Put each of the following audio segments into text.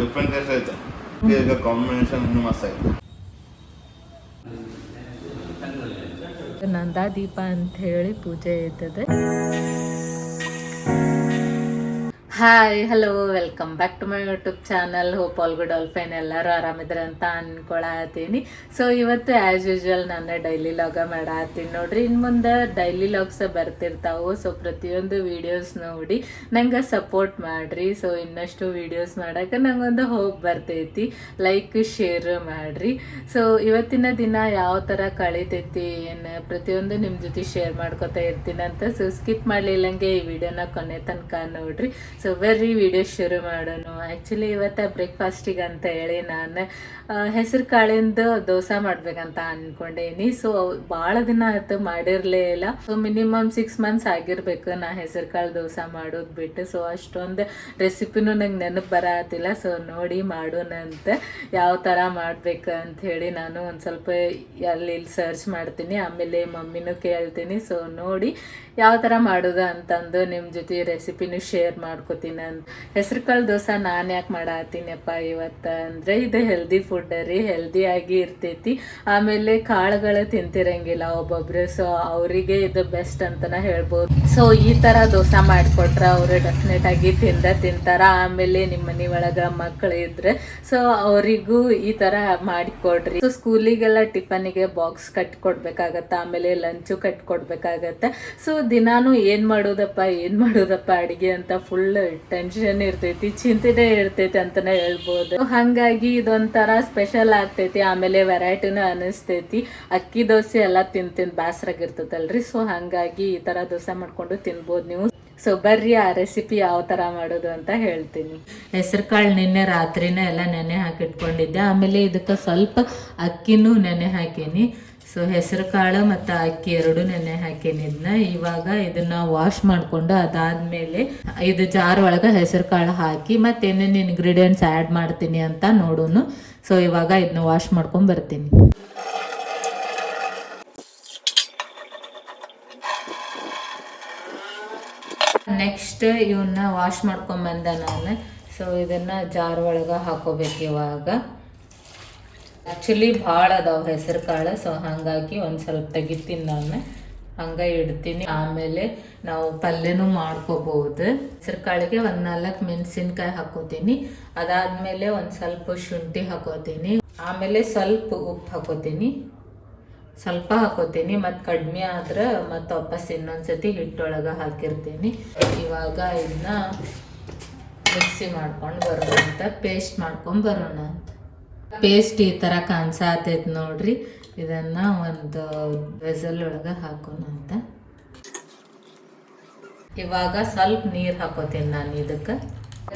Different taste ಐತೆ ಈಗ combination ಇನ್ನೂ ಮಸ್ತ್ ಐತೆ ನಂದಾದೀಪ ಅಂತ ಹೇಳಿ ಪೂಜೆ ಇರ್ತದೆ. Hi hello welcome back to my YouTube channel hope all good all fine ಎಲ್ಲರೂ ಆರಾಮಿದ್ರೆ ಅಂತ ಅನ್ಕೊಳತ್ತೀನಿ ಸೊ ಇವತ್ತು ಆ್ಯಸ್ ಯೂಶ್ವಲ್ ನಾನು ಡೈಲಿ ಲಾಗ ಮಾಡತ್ತೀನಿ ನೋಡ್ರಿ ಇನ್ನು ಮುಂದೆ ಡೈಲಿ ಲಾಗ್ಸ್ ಬರ್ತಿರ್ತಾವು ಸೊ ಪ್ರತಿಯೊಂದು ವಿಡಿಯೋಸ್ ನೋಡಿ ನಂಗೆ ಸಪೋರ್ಟ್ ಮಾಡ್ರಿ. ಸೊ ಇನ್ನಷ್ಟು ವಿಡಿಯೋಸ್ ಮಾಡಕ್ಕೆ ನಂಗೊಂದು ಹೋಪ್ ಬರ್ತೈತಿ. ಲೈಕ್ ಶೇರ್ ಮಾಡ್ರಿ. ಸೊ ಇವತ್ತಿನ ದಿನ ಯಾವ ಥರ ಕಳೀತೈತಿ, ಏನು ಪ್ರತಿಯೊಂದು ನಿಮ್ಮ ಜೊತೆ ಶೇರ್ ಮಾಡ್ಕೊತಾ ಇರ್ತೀನಿ ಅಂತ ಸೊ ಸ್ಕಿಪ್ ಮಾಡಲಿಲ್ಲಂಗೆ ಈ ವಿಡಿಯೋನ ಕೊನೆ ತನಕ ನೋಡ್ರಿ. ಸೊ ಬರ್ರಿ ವಿಡಿಯೋ ಶುರು ಮಾಡೋಣ. ಆ್ಯಕ್ಚುಲಿ ಇವತ್ತು ಬ್ರೇಕ್ಫಾಸ್ಟಿಗೆ ಅಂತ ಹೇಳಿ ನಾನು ಹೆಸರು ಕಾಳಿಂದ ದೋಸೆ ಮಾಡ್ಬೇಕಂತ ಅಂದ್ಕೊಂಡೇನಿ ಸೊ ಭಾಳ ದಿನ ಆಯ್ತು ಮಾಡಿರಲೇ ಇಲ್ಲ. ಸೊ ಮಿನಿಮಮ್ ಸಿಕ್ಸ್ ಮಂತ್ಸ್ ಆಗಿರಬೇಕು ನಾ ಹೆಸರು ಕಾಳು ದೋಸೆ ಮಾಡೋದು ಬಿಟ್ಟು. ಸೊ ಅಷ್ಟೊಂದು ರೆಸಿಪಿನೂ ನಂಗೆ ನೆನಪು ಬರತ್ತಿಲ್ಲ ಸೊ ನೋಡಿ ಮಾಡೋಣ ಅಂತ ಯಾವ ಥರ ಮಾಡಬೇಕು ಅಂತ ಹೇಳಿ ನಾನು ಒಂದು ಸ್ವಲ್ಪ ಅಲ್ಲಿ ಸರ್ಚ್ ಮಾಡ್ತೀನಿ. ಆಮೇಲೆ ಮಮ್ಮಿನೂ ಕೇಳ್ತೀನಿ. ಸೊ ನೋಡಿ ಯಾವ ಥರ ಮಾಡೋದು ಅಂತಂದು ನಿಮ್ಮ ಜೊತೆ ರೆಸಿಪಿನೂ ಶೇರ್ ಮಾಡ್ಕೋತೀನಿ ಅಂತ ಹೆಸರು ಕಾಳು ದೋಸೆ ನಾನು ಯಾಕೆ ಮಾಡತ್ತೀನಪ್ಪ ಇವತ್ತು ಅಂದರೆ ಇದು ಹೆಲ್ದಿ ಫುಡ್ ರೀ ಹೆಲ್ದಿ ಆಗಿ ಇರ್ತೈತಿ. ಆಮೇಲೆ ಕಾಳುಗಳು ತಿಂತಿರಂಗಿಲ್ಲ ಒಬ್ಬೊಬ್ರು ಸೊ ಅವರಿಗೆ ಇದು ಬೆಸ್ಟ್ ಅಂತನ ಹೇಳ್ಬೋದು. ಸೊ ಈ ಥರ ದೋಸೆ ಮಾಡಿಕೊಟ್ರೆ ಅವರು ಡೆಫಿನೆಟ್ ಆಗಿ ತಿಂದ ತಿಂತಾರ, ಆಮೇಲೆ ನಿಮ್ಮ ಮನೆ ಒಳಗೆ ಮಕ್ಕಳು ಇದ್ರೆ. ಸೊ ಅವರಿಗೂ ಈ ಥರ ಮಾಡಿಕೊಡ್ರಿ. ಸೊ ಸ್ಕೂಲಿಗೆಲ್ಲ ಟಿಫನಿಗೆ ಬಾಕ್ಸ್ ಕಟ್ಕೊಡ್ಬೇಕಾಗತ್ತೆ, ಆಮೇಲೆ ಲಂಚು ಕಟ್ಕೊಡ್ಬೇಕಾಗತ್ತೆ. ಸೊ ದಿನಾನು ಏನು ಮಾಡೋದಪ್ಪ ಏನು ಮಾಡೋದಪ್ಪ ಅಡಿಗೆ ಅಂತ ಫುಲ್ ಟೆನ್ಷನ್ ಇರ್ತೈತಿ, ಚಿಂತೆನೇ ಇರ್ತೈತಿ ಅಂತಲೇ ಹೇಳ್ಬೋದು. ಹಾಗಾಗಿ ಇದೊಂಥರ ಸ್ಪೆಷಲ್ ಆಗ್ತೈತಿ, ಆಮೇಲೆ ವೆರೈಟಿನೂ ಅನಿಸ್ತೈತಿ. ಅಕ್ಕಿ ದೋಸೆ ಎಲ್ಲ ತಿಂದು ತಿಂದು ಬೇಸರಾಗಿರ್ತೈತಲ್ರಿ ಸೊ ಹಾಗಾಗಿ ಈ ಥರ ದೋಸೆ ಮಾಡ್ಕೊಂಡು ತಿನ್ಬೋದು ನೀವು. ಸೊ ಬರ್ರಿ, ಆ ರೆಸಿಪಿ ಯಾವ ಥರ ಮಾಡೋದು ಅಂತ ಹೇಳ್ತೀನಿ. ಹೆಸರು ಕಾಳು ನಿನ್ನೆ ರಾತ್ರಿನೇ ಎಲ್ಲ ನೆನೆ ಹಾಕಿಟ್ಕೊಂಡಿದ್ದೆ ಆಮೇಲೆ ಇದಕ್ಕೆ ಸ್ವಲ್ಪ ಅಕ್ಕಿನೂ ನೆನೆ ಹಾಕೀನಿ. ಸೊ ಹೆಸರು ಕಾಳು ಮತ್ತು ಅಕ್ಕಿ ಎರಡು ನೆನೆ ಹಾಕೀನಿ ಇದನ್ನ ಇವಾಗ ಇದನ್ನ ವಾಶ್ ಮಾಡಿಕೊಂಡು ಅದಾದ್ಮೇಲೆ ಇದು ಜಾರ್ ಒಳಗೆ ಹೆಸರು ಕಾಳು ಹಾಕಿ ಮತ್ತೆ ಏನೇನು ಇಂಗ್ರೀಡಿಯೆಂಟ್ಸ್ ಆ್ಯಡ್ ಮಾಡ್ತೀನಿ ಅಂತ ನೋಡೋನು. ಸೊ ಇವಾಗ ಇದನ್ನ ವಾಶ್ ಮಾಡ್ಕೊಂಡು ಬರ್ತೀನಿ. ನೆಕ್ಸ್ಟ್ ಇವನ್ನ ವಾಶ್ ಮಾಡ್ಕೊಂಬಂದೆ ನಾನು. ಸೊ ಇದನ್ನ ಜಾರ್ ಒಳಗೆ ಹಾಕೋಬೇಕು ಇವಾಗ. ಆ್ಯಕ್ಚುಲಿ ಭಾಳ ಅದಾವ ಹೆಸರು ಕಾಳು ಸೊ ಹಾಗಾಗಿ ಒಂದು ಸ್ವಲ್ಪ ತೆಗಿತೀನಿ ನಾನು. ಹಂಗೆ ಇಡ್ತೀನಿ. ಆಮೇಲೆ ನಾವು ಪಲ್ಯನೂ ಮಾಡ್ಕೋಬಹುದು ಹೆಸರು ಕಾಳಿಗೆ ಒಂದು ನಾಲ್ಕು ಮೆಣಸಿನ್ಕಾಯಿ ಹಾಕೋತೀನಿ. ಅದಾದಮೇಲೆ ಒಂದು ಸ್ವಲ್ಪ ಶುಂಠಿ ಹಾಕೋತೀನಿ. ಆಮೇಲೆ ಸ್ವಲ್ಪ ಉಪ್ಪು ಹಾಕೋತೀನಿ. ಸ್ವಲ್ಪ ಹಾಕೋತೀನಿ, ಮತ್ತು ಕಡಿಮೆ ಆದ್ರೆ ಮತ್ತು ವಾಪಸ್ ಇನ್ನೊಂದ್ಸತಿ ಹಿಟ್ಟೊಳಗೆ ಹಾಕಿರ್ತೀನಿ. ಇವಾಗ ಇದನ್ನ ಮಿಕ್ಸಿ ಮಾಡ್ಕೊಂಡು ಬರೋಣ ಅಂತ ಪೇಸ್ಟ್ ಮಾಡ್ಕೊಂಡು ಬರೋಣ ಅಂತ. ಪೇಸ್ಟ್ ಈ ಥರ ಕಾಣಿಸಾತೈತೆ ನೋಡ್ರಿ. ಇದನ್ನು ಒಂದು ವೆಸಲ್ ಒಳಗೆ ಹಾಕೋಣ ಅಂತ. ಇವಾಗ ಸ್ವಲ್ಪ ನೀರು ಹಾಕೋತೀನಿ ನಾನು ಇದಕ್ಕೆ.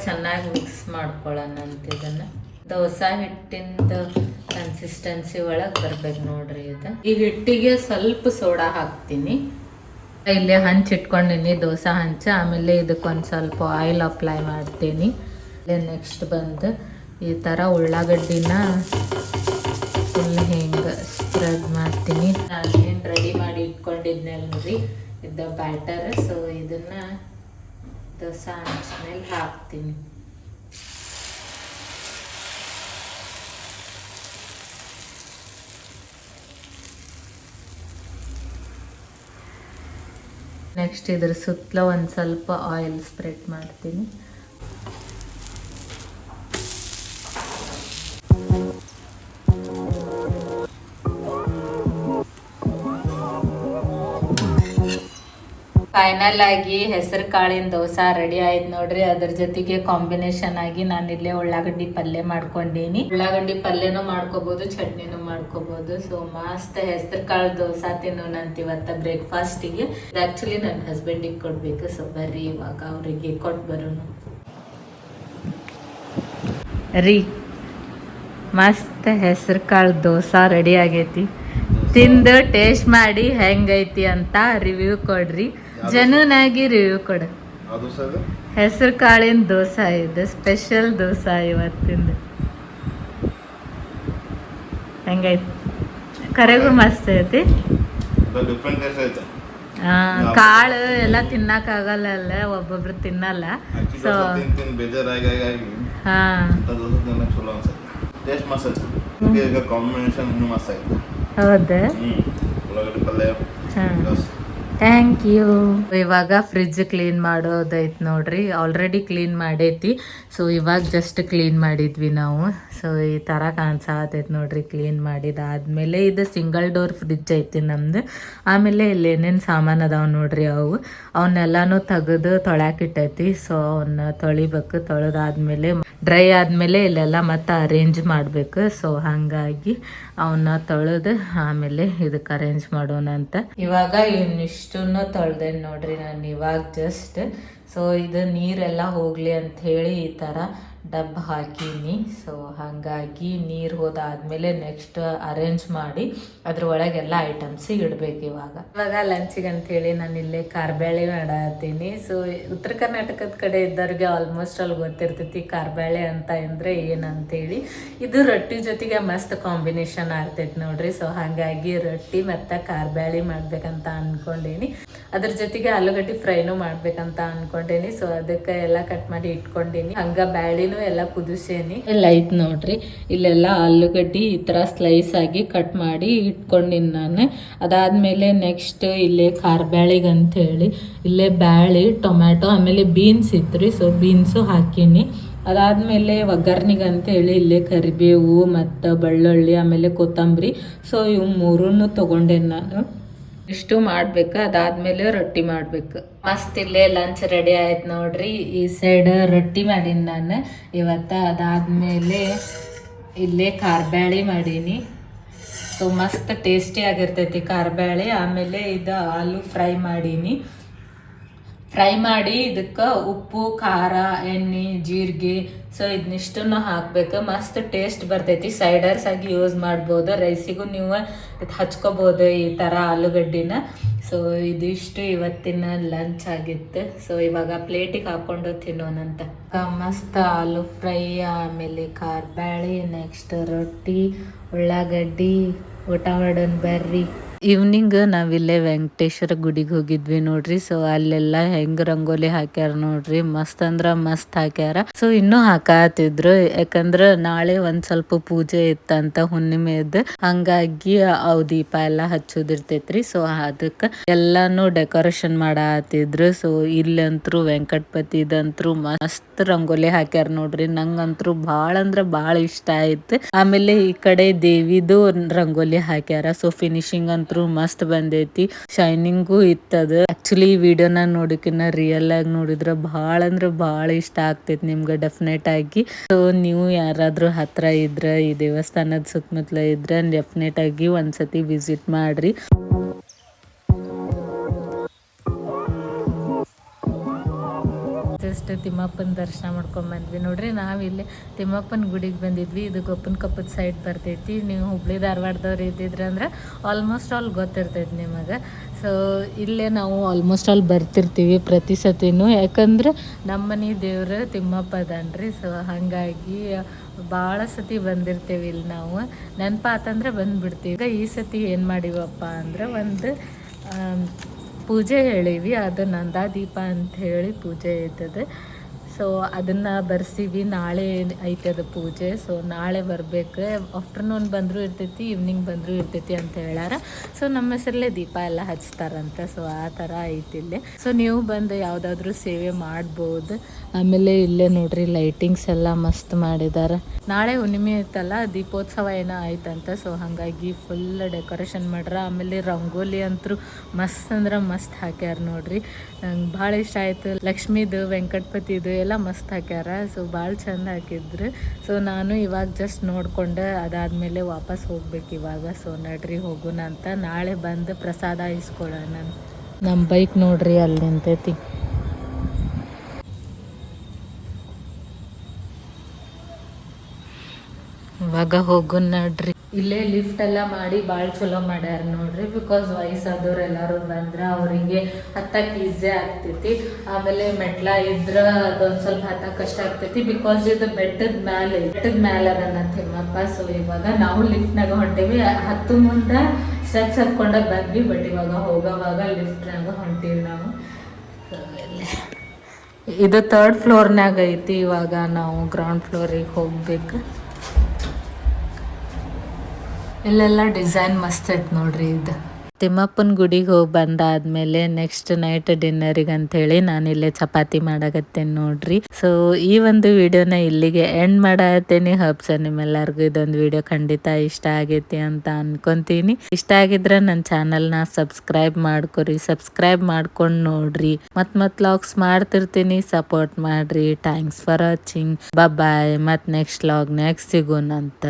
ಚೆನ್ನಾಗಿ ಮಿಕ್ಸ್ ಮಾಡ್ಕೊಳ್ಳೋಣ ಅಂತ ಇದನ್ನು. ದೋಸೆ ಹಿಟ್ಟಿಂದ ಕನ್ಸಿಸ್ಟೆನ್ಸಿ ಒಳಗೆ ಬರ್ಬೇಕು ನೋಡ್ರಿ ಇದು. ಈ ಹಿಟ್ಟಿಗೆ ಸ್ವಲ್ಪ ಸೋಡಾ ಹಾಕ್ತೀನಿ. ಇಲ್ಲಿ ಹಂಚಿಟ್ಕೊಂಡಿನಿ ದೋಸೆ ಹಂಚ. ಆಮೇಲೆ ಇದಕ್ಕೊಂದು ಸ್ವಲ್ಪ ಆಯಿಲ್ ಅಪ್ಲೈ ಮಾಡ್ತೀನಿ. ನೆಕ್ಸ್ಟ್ ಬಂದು ಈ ಥರ ಉಳ್ಳಾಗಡ್ಡಿನ ಫುಲ್ ಹೆಂಗೆ ಸ್ಪ್ರೆಡ್ ಮಾಡ್ತೀನಿ. ನಾನು ಏನು ರೆಡಿ ಮಾಡಿ ಇಟ್ಕೊಂಡಿದ್ನಲ್ರಿ ಇದ್ದ ಬ್ಯಾಟರ್ ಸೊ ಇದನ್ನು ದೋಸೆ ಹಂಚ ಮೇಲೆ ಹಾಕ್ತೀನಿ. ನೆಕ್ಸ್ಟ್ ಇದ್ರ ಸುತ್ತಲ ಒಂದು ಸ್ವಲ್ಪ ಆಯಿಲ್ ಸ್ಪ್ರೆಡ್ ಮಾಡ್ತೀನಿ. ಫೈನಲ್ ಆಗಿ ಹೆಸರು ಕಾಳಿನ ದೋಸೆ ರೆಡಿ ಆಯ್ತು ನೋಡ್ರಿ. ಅದ್ರ ಜೊತೆಗೆ ಕಾಂಬಿನೇಷನ್ ಆಗಿ ನಾನು ಇಲ್ಲೇ ಉಳ್ಳಾಗಡ್ಡಿ ಪಲ್ಯ ಮಾಡ್ಕೊಂಡೀನಿ. ಉಳ್ಳಾಗಡ್ಡಿ ಪಲ್ಯನೂ ಮಾಡ್ಕೋಬಹುದು ಚಟ್ನಿನೂ ಮಾಡ್ಕೋಬಹುದು ಸೊ ಮಸ್ತ್ ಹೆಸರು ಕಾಳು ದೋಸೆ ತಿನ್ನೋಣಂತ ಇವತ್ತ ಬ್ರೇಕ್ಫಾಸ್ಟಿಗೆ ಆಕ್ಚುಲಿ ನನ್ನ ಹಸ್ಬೆಂಡಿಗೆ ಕೊಡ್ಬೇಕು. ಸೊ ಬರ್ರಿ ಇವಾಗ ಅವರಿಗೆ ಕೊಟ್ಟು ಬರೋಣ. ರೀ, ಮಸ್ತ್ ಹೆಸರು ಕಾಳು ದೋಸೆ ರೆಡಿ ಆಗೈತಿ. ತಿಂದು ಟೇಸ್ಟ್ ಮಾಡಿ ಹೆಂಗೈತಿ ಅಂತ ರಿವ್ಯೂ ಕೊಡ್ರಿ. ಜನನಾಗಿ ರಿವ್ಯೂ ಕೊಡು. ಹೆಸರು ಕಾಳಿನ ದೋಸೆ ಇದು ಸ್ಪೆಷಲ್ ದೋಸೆ ಇವತ್ತಿಂದ. ಹೆಂಗೈತಿ? ಕರೆಗೂ ಮಸ್ತ್ ಐತಿ. ಕಾಳು ಎಲ್ಲ ತಿನ್ನಕ್ಕಾಗಲ್ಲ ಅಲ್ಲ ಒಬ್ಬೊಬ್ರು ತಿನ್ನಲ್ಲ. ಸೊ ಹಾ. ಟೇಸ್ಟ್ ಮಸ್ತ್ ಕಾಂಬಿನೇಷನ್ ಮಸ್ತ್ ಐತಿ. ಹೌದಾ. ಹ್ಞೂ ಉಳ್ಳಾಗಡ್ಡಿ ಪಲ್ಯ ಹಾ. ದೋಸೆ ಥ್ಯಾಂಕ್ ಯು ಇವಾಗ ಫ್ರಿಜ್ ಕ್ಲೀನ್ ಮಾಡೋದೈತ್ ನೋಡ್ರಿ. ಆಲ್ರೆಡಿ ಕ್ಲೀನ್ ಮಾಡೈತಿ. ಸೊ ಇವಾಗ ಜಸ್ಟ್ ಕ್ಲೀನ್ ಮಾಡಿದ್ವಿ ನಾವು. ಸೊ ಈ ಥರ ಕಾಣಿಸತೈತಿ ನೋಡ್ರಿ ಕ್ಲೀನ್ ಮಾಡಿದಾದ್ಮೇಲೆ ಇದು ಸಿಂಗಲ್ ಡೋರ್ ಫ್ರಿಜ್ ಐತಿ ನಮ್ದು. ಆಮೇಲೆ ಇಲ್ಲಿ ಏನೇನು ಸಾಮಾನು ಅದಾವ ನೋಡ್ರಿ ಅವು. ಅವನ್ನೆಲ್ಲಾನು ತೆಗೆದು ತೊಳ್ಯಾಕಿಟ್ಟೈತಿ. ಸೊ ಅವನ್ನ ತೊಳಿಬೇಕು, ತೊಳೆದಾದ್ಮೇಲೆ ಡ್ರೈ ಆದಮೇಲೆ ಇಲ್ಲೆಲ್ಲ ಮತ್ತೆ ಅರೇಂಜ್ ಮಾಡಬೇಕು. ಸೊ ಹಾಗಾಗಿ ಅವನ್ನ ತೊಳೆದು ಆಮೇಲೆ ಇದಕ್ಕೆ ಅರೇಂಜ್ ಮಾಡೋಣ ಅಂತ ಇವಾಗ ಇವನ್ನಿಷ್ಟನ್ನು ತೊಳೆದೆ ನೋಡ್ರಿ ನಾನು ಇವಾಗ ಜಸ್ಟ್ ಸೊ ಇದು ನೀರೆಲ್ಲ ಹೋಗಲಿ ಅಂತ ಹೇಳಿ ಈ ಥರ ಡಬ್ಬ ಹಾಕೀನಿ. ಸೊ ಹಾಗಾಗಿ ನೀರು ಹೋದಾದ್ಮೇಲೆ ನೆಕ್ಸ್ಟ್ ಅರೇಂಜ್ ಮಾಡಿ ಅದ್ರ ಒಳಗೆಲ್ಲ ಐಟಮ್ಸ್ ಇಡಬೇಕು ಇವಾಗ. ಇವಾಗ ಲಂಚಿಗೆ ಅಂತ ಹೇಳಿ ನಾನು ಇಲ್ಲೇ ಕಾರ್ಬಾಳೆ ಮಾಡತ್ತೀನಿ ಸೊ ಉತ್ತರ ಕರ್ನಾಟಕದ ಕಡೆ ಇದ್ದವ್ರಿಗೆ ಆಲ್ಮೋಸ್ಟ್ ಅಲ್ಲಿ ಗೊತ್ತಿರ್ತೈತಿ ಕಾರ್ಬೇಳೆ ಅಂತ ಅಂದರೆ ಏನಂತೇಳಿ ಇದು ರೊಟ್ಟಿ ಜೊತೆಗೆ ಮಸ್ತ್ ಕಾಂಬಿನೇಷನ್ ಆಗ್ತೈತಿ ನೋಡ್ರಿ. ಸೊ ಹಾಗಾಗಿ ರೊಟ್ಟಿ ಮತ್ತು ಕಾರ್ಬೇಳೆ ಮಾಡ್ಬೇಕಂತ ಅಂದ್ಕೊಂಡೀನಿ ಅದ್ರ ಜೊತೆಗೆ ಆಲೂಗಡ್ಡೆ ಫ್ರೈನು ಮಾಡ್ಬೇಕಂತ ಅನ್ಕೊಂಡೇನಿ ಸೊ ಅದಕ್ಕೆ ಎಲ್ಲ ಕಟ್ ಮಾಡಿ ಇಟ್ಕೊಂಡೇನಿ. ಹಂಗ ಬ್ಯಾಳಿನೂ ಎಲ್ಲ ಕುದಿಸೇನಿ. ಎಲ್ಲ ಐತ್ ನೋಡ್ರಿ. ಇಲ್ಲೆಲ್ಲ ಆಲೂಗಡ್ಡಿ ಈ ತರ ಸ್ಲೈಸ್ ಆಗಿ ಕಟ್ ಮಾಡಿ ಇಟ್ಕೊಂಡಿನಿ ನಾನು. ಅದಾದ್ಮೇಲೆ ನೆಕ್ಸ್ಟ್ ಇಲ್ಲೇ ಖಾರ ಬ್ಯಾಳಿಗೆ ಅಂತ ಹೇಳಿ ಇಲ್ಲೇ ಬ್ಯಾಳಿ, ಟೊಮ್ಯಾಟೊ, ಆಮೇಲೆ ಬೀನ್ಸ್ ಇತ್ರಿ. ಸೊ ಬೀನ್ಸು ಹಾಕೀನಿ. ಅದಾದ್ಮೇಲೆ ಒಗ್ಗರ್ನಿಗೆ ಅಂತ ಹೇಳಿ ಇಲ್ಲೇ ಕರಿಬೇವು ಮತ್ತು ಬೆಳ್ಳುಳ್ಳಿ, ಆಮೇಲೆ ಕೊತ್ತಂಬರಿ. ಸೊ ಇವು ಮೂರನ್ನು ತೊಗೊಂಡೆ ನಾನು. ಇಷ್ಟು ಮಾಡ್ಬೇಕು, ಅದಾದ್ಮೇಲೆ ರೊಟ್ಟಿ ಮಾಡ್ಬೇಕು. ಮಸ್ತ್ ಇಲ್ಲೇ ಲಂಚ್ ರೆಡಿ ಆಯ್ತು ನೋಡ್ರಿ. ಈ ಸೈಡ್ ರೊಟ್ಟಿ ಮಾಡೀನಿ ನಾನು. ಇವತ್ತು ಅದಾದ್ಮೇಲೆ ಇಲ್ಲೇ ಕಾರ್ಬ್ಯಾಳಿ ಮಾಡೀನಿ. ಸೊ ಮಸ್ತ್ ಟೇಸ್ಟಿ ಆಗಿರ್ತೈತಿ ಕಾರ್ಬ್ಯಾಳಿ ಆಮೇಲೆ ಇದು ಆಲೂ ಫ್ರೈ ಮಾಡೀನಿ. ಫ್ರೈ ಮಾಡಿ ಇದಕ್ಕೆ ಉಪ್ಪು, ಖಾರ, ಎಣ್ಣೆ, ಜೀರಿಗೆ ಸೊ ಇದನ್ನಿಷ್ಟನ್ನು ಹಾಕ್ಬೇಕು. ಮಸ್ತ್ ಟೇಸ್ಟ್ ಬರ್ತೈತಿ. ಸೈಡರ್ಸ್ ಆಗಿ ಯೂಸ್ ಮಾಡ್ಬೋದು. ರೈಸಿಗೂ ನೀವು ಹಚ್ಕೋಬೋದು ಈ ಥರ ಆಲೂಗಡ್ಡಿನ. ಸೊ ಇದಿಷ್ಟು ಇವತ್ತಿನ ಲಂಚ್ ಆಗಿತ್ತು. ಸೊ ಇವಾಗ ಪ್ಲೇಟಿಗೆ ಹಾಕ್ಕೊಂಡು ತಿನ್ನೋಣಂತ ಮಸ್ತ್ ಆಲೂ ಫ್ರೈ, ಆಮೇಲೆ ಖಾರ ಬ್ಯಾಳಿ ನೆಕ್ಸ್ಟ್ ರೊಟ್ಟಿ, ಉಳ್ಳಾಗಡ್ಡಿ, ಊಟ ಮಾಡೋಣ ಬರ್ರಿ. ಈವ್ನಿಂಗ್ ನಾವಿಲ್ಲೇ ವೆಂಕಟೇಶ್ವರ ಗುಡಿಗೆ ಹೋಗಿದ್ವಿ ನೋಡ್ರಿ. ಸೊ ಅಲ್ಲೆಲ್ಲ ಹೆಂಗ್ ರಂಗೋಲಿ ಹಾಕ್ಯಾರ ನೋಡ್ರಿ. ಮಸ್ತ್ ಅಂದ್ರ ಮಸ್ತ್ ಹಾಕ್ಯಾರ. ಸೊ ಇನ್ನು ಹಾಕಾತಿದ್ರು. ಯಾಕಂದ್ರ ನಾಳೆ ಒಂದ್ ಸ್ವಲ್ಪ ಪೂಜೆ ಇತ್ತಂತ ಹುಣ್ಣಿಮೆದ್ ಹಂಗಾಗಿ ಅವ್ ದೀಪ ಎಲ್ಲಾ ಹಚ್ಚೋದಿರ್ತೈತ್ರಿ. ಸೊ ಅದಕ್ಕ ಎಲ್ಲಾನು ಡೆಕೋರೇಷನ್ ಮಾಡಾತಿದ್ರು. ಸೊ ಇಲ್ಲಂತ್ರು ವೆಂಕಟಪತಿದಂತ್ರು ಮಸ್ತ್ ರಂಗೋಲಿ ಹಾಕ್ಯಾರ ನೋಡ್ರಿ. ನಂಗಂತ್ರು ಬಾಳ ಅಂದ್ರ ಬಾಳ ಇಷ್ಟ ಆಯ್ತು. ಆಮೇಲೆ ಈ ಕಡೆ ದೇವಿದು ರಂಗೋಲಿ ಹಾಕ್ಯಾರ. ಸೊ ಫಿನಿಶಿಂಗ್ ಅಂತೂ ಮಸ್ತ್ ಬಂದೈತಿ. ಶೈನಿಂಗು ಇತ್ತದ. ಆಕ್ಚುಲಿ ಈ ವಿಡಿಯೋನ ನೋಡಕಿನ್ನ ರಿಯಲ್ ಆಗಿ ನೋಡಿದ್ರ ಭಾಳ ಅಂದ್ರ ಭಾಳ ಇಷ್ಟ ಆಗ್ತೈತಿ ನಿಮ್ಗೆ ಡೆಫಿನೆಟ್ ಆಗಿ. ಸೊ ನೀವು ಯಾರಾದ್ರೂ ಹತ್ರ ಇದ್ರ, ಈ ದೇವಸ್ಥಾನದ ಸುತ್ತಮುತ್ತಲ ಇದ್ರ ಡೆಫಿನೆಟ್ ಆಗಿ ಒಂದ್ಸತಿ ವಿಸಿಟ್ ಮಾಡ್ರಿ. ಜಸ್ಟ್ ತಿಮ್ಮಪ್ಪನ ದರ್ಶನ ಮಾಡ್ಕೊಂಡ್ ಬಂದ್ವಿ. ನೋಡ್ರಿ ನಾವಿಲ್ಲಿ ತಿಮ್ಮಪ್ಪನ ಗುಡಿಗೆ ಬಂದಿದ್ವಿ. ಇದು ಗೊಪ್ಪನ ಕಪ್ಪದ ಸೈಡ್ ಬರ್ತೈತಿ. ನೀವು ಹುಬ್ಳಿ ಧಾರವಾಡದವ್ರು ಇದ್ದಿದ್ರೆ ಅಂದ್ರೆ ಆಲ್ಮೋಸ್ಟ್ ಆಲ್ ಗೊತ್ತಿರ್ತೈತಿ ನಿಮಗೆ. ಸೊ ಇಲ್ಲೇ ನಾವು ಆಲ್ಮೋಸ್ಟ್ ಆಲ್ ಬರ್ತಿರ್ತೀವಿ ಪ್ರತಿ ಸತಿನೂ. ಯಾಕಂದ್ರೆ ನಮ್ಮ ಮನೆ ದೇವ್ರು ತಿಮ್ಮಪ್ಪ ಅದನ್ರಿ. ಸೊ ಹಾಗಾಗಿ ಭಾಳ ಸತಿ ಬಂದಿರ್ತೇವೆ ಇಲ್ಲಿ ನಾವು. ನೆನಪಾತಂದ್ರೆ ಬಂದ್ಬಿಡ್ತೀವಿ. ಈಗ ಈ ಸತಿ ಏನು ಮಾಡಿವಪ್ಪ ಅಂದ್ರೆ ಒಂದು ಪೂಜೆ ಹೇಳಿವಿ, ಅದು ನಂದಾದೀಪ ಅಂತ ಹೇಳಿ ಪೂಜೆ ಐತದ ಸೊ ಅದನ್ನು ಬರ್ಸೀವಿ. ನಾಳೆ ಐತೆ ಅದು ಪೂಜೆ. ಸೊ ನಾಳೆ ಬರಬೇಕು. ಆಫ್ಟರ್ನೂನ್ ಬಂದರೂ ಇರ್ತೈತಿ ಈವ್ನಿಂಗ್ ಬಂದರೂ ಇರ್ತೈತಿ ಅಂತ ಹೇಳಾರ ಸೊ ನಮ್ಮ ಹೆಸರಲ್ಲೇ ದೀಪ ಎಲ್ಲ ಹಚ್ತಾರಂತ. ಸೊ ಆ ಥರ ಐತಿಲ್ಲೇ ಸೊ ನೀವು ಬಂದು ಯಾವುದಾದ್ರೂ ಸೇವೆ ಮಾಡ್ಬೋದು. ಆಮೇಲೆ ಇಲ್ಲೇ ನೋಡ್ರಿ ಲೈಟಿಂಗ್ಸ್ ಎಲ್ಲ ಮಸ್ತ್ ಮಾಡಿದ್ದಾರೆ ನಾಳೆ ಹುಣ್ಣಿಮೆ ಐತಲ್ಲ ದೀಪೋತ್ಸವ ಏನೋ ಆಯ್ತಂತ ಸೊ ಹಾಗಾಗಿ ಫುಲ್ ಡೆಕೋರೇಷನ್ ಮಾಡ್ರ. ಆಮೇಲೆ ರಂಗೋಲಿ ಅಂತೂ ಮಸ್ತ್ ಅಂದ್ರೆ ಮಸ್ತ್ ಹಾಕ್ಯಾರ ನೋಡ್ರಿ. ನಂಗೆ ಭಾಳ ಇಷ್ಟ ಆಯ್ತು. ಲಕ್ಷ್ಮೀದು ವೆಂಕಟಪತಿದು ಎಲ್ಲ ಮಸ್ತ್ ಹಾಕ್ಯಾರ ಸೊ ಭಾಳ ಚಂದ ಹಾಕಿದ್ರು. ಸೊ ನಾನು ಇವಾಗ ಜಸ್ಟ್ ನೋಡ್ಕೊಂಡು ಅದಾದಮೇಲೆ ವಾಪಸ್ ಹೋಗ್ಬೇಕು ಇವಾಗ. ಸೊ ನಡ್ರಿ ಹೋಗೋಣ ಅಂತ ನಾಳೆ ಬಂದು ಪ್ರಸಾದ ಇಸ್ಕೊಳ್ಳೋಣ ನಮ್ಮ ಬೈಕ್ ನೋಡ್ರಿ ಅಲ್ಲಿ ನಿಂತೈತಿ ಇವಾಗ ಹೋಗು ನಡ್ರಿ. ಇಲ್ಲೇ ಲಿಫ್ಟ್ ಎಲ್ಲ ಮಾಡಿ ಭಾಳ ಚಲೋ ಮಾಡ್ಯಾರ ನೋಡ್ರಿ ಬಿಕಾಸ್ ವಯಸ್ಸಾದವ್ರು ಎಲ್ಲರೂ ಬಂದ್ರ ಅವ್ರಿಗೆ ಹತ್ತಕ್ಕೆ ಈಸಿ ಆಗ್ತೈತಿ. ಆಮೇಲೆ ಮೆಟ್ಲ ಇದ್ರ ಅದೊಂದ್ ಸ್ವಲ್ಪ ಹತ್ತಕ್ಕೆ ಕಷ್ಟ ಆಗ್ತೈತಿ ಬಿಕಾಸ್ ಇದು ಬೆಟ್ಟದ ಮ್ಯಾಲೆ ಬೆಟ್ಟದ ಮ್ಯಾಲೆ ಅದನ್ನ ತಿಮ್ಮಪ್ಪ. ಸೊ ಇವಾಗ ನಾವು ಲಿಫ್ಟ್ನಾಗ ಹೊಂಟೇವಿ. ಹತ್ತು ಮುಂದ ಸ್ಟೆಪ್ಸ್ ಹತ್ಕೊಂಡ ಬಂದ್ವಿ ಬಟ್ ಇವಾಗ ಹೋಗೋವಾಗ ಲಿಫ್ಟ್ನಾಗ ಹೊಂಟೀವಿ ನಾವು. ಇದು ಥರ್ಡ್ ಫ್ಲೋರ್ನಾಗ ಐತಿ ಇವಾಗ ನಾವು ಗ್ರೌಂಡ್ ಫ್ಲೋರಿಗೆ ಹೋಗ್ಬೇಕು. ಇಲ್ಲೆಲ್ಲ ಡಿಸೈನ್ ಮಸ್ತ್ ಐತ್ ನೋಡ್ರಿ ಇದು. ತಿಮ್ಮಪ್ಪನ ಗುಡಿಗೆ ಹೋಗಿ ಬಂದಾದ್ಮೇಲೆ ನೆಕ್ಸ್ಟ್ ನೈಟ್ ಡಿನ್ನರಿಗೆ ಅಂತೇಳಿ ನಾನು ಇಲ್ಲೇ ಚಪಾತಿ ಮಾಡಾಕತ್ತೇನೆ ನೋಡ್ರಿ. ಸೊ ಈ ಒಂದು ವಿಡಿಯೋನ ಇಲ್ಲಿಗೆ ಎಂಡ್ ಮಾಡತ್ತೇನೆ ಹಬ್ಸ ನಿಮ್ಮೆಲ್ಲರಿಗೂ ಇದೊಂದು ವಿಡಿಯೋ ಖಂಡಿತ ಇಷ್ಟ ಆಗೈತಿ ಅಂತ ಅನ್ಕೊಂತೀನಿ. ಇಷ್ಟ ಆಗಿದ್ರೆ ನನ್ನ ಚಾನಲ್ನ ಸಬ್ಸ್ಕ್ರೈಬ್ ಮಾಡ್ಕೊರಿ. ಸಬ್ಸ್ಕ್ರೈಬ್ ಮಾಡ್ಕೊಂಡು ನೋಡ್ರಿ. ಮತ್ ಮತ್ ಲಾಗ್ಸ್ ಮಾಡ್ತಿರ್ತೀನಿ. ಸಪೋರ್ಟ್ ಮಾಡ್ರಿ. ಥ್ಯಾಂಕ್ಸ್ ಫಾರ್ ವಾಚಿಂಗ್ ಬಾಯ್ ಮತ್ ನೆಕ್ಸ್ಟ್ ಲಾಗ್ ನೆಕ್ಸ್ಟ್ ಸಿಗೋಣಂತ